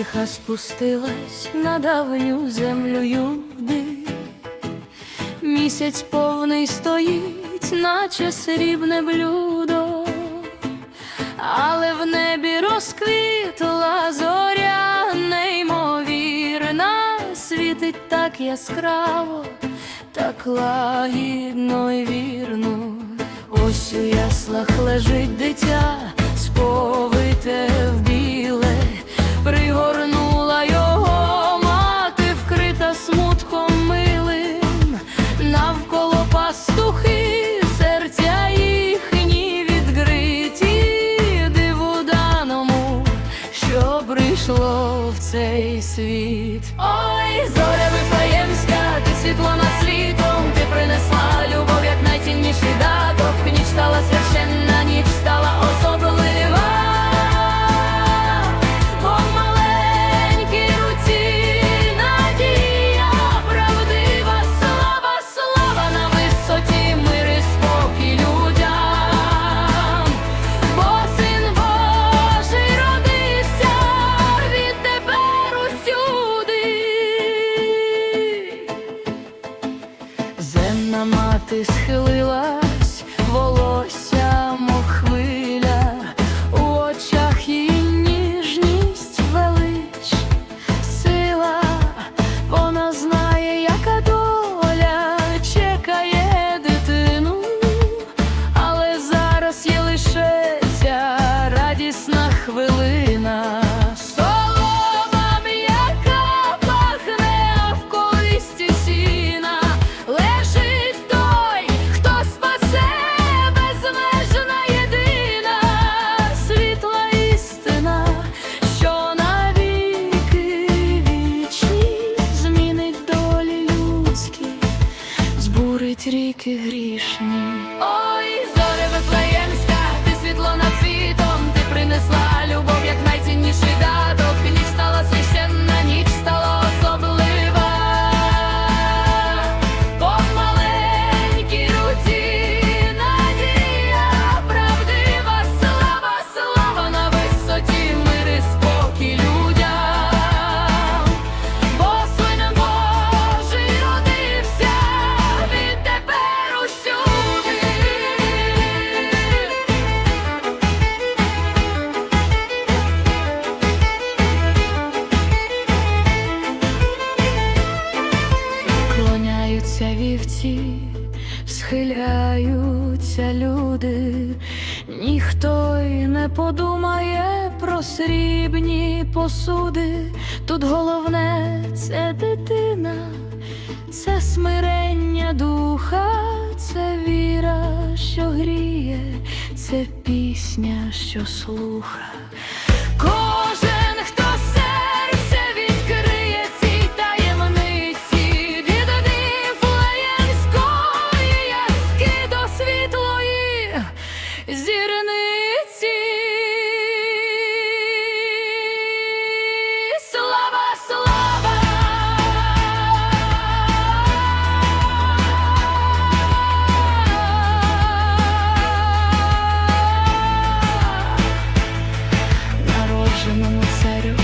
тиха спустилась на давню землю юди, місяць повний стоїть, наче срібне блюдо, але в небі розквітла зоря неймовірна, світить так яскраво, так лагідно й вірно. Ось у яслах лежить дитя. світ. Ой, зоря Вифлеємська, ти світло мати схилила. житті схиляються люди, ніхто й не подумає про срібні посуди. Тут головне це дитина, це смирення духа, це віра, що гріє, це пісня, що слуха. Hoje não é me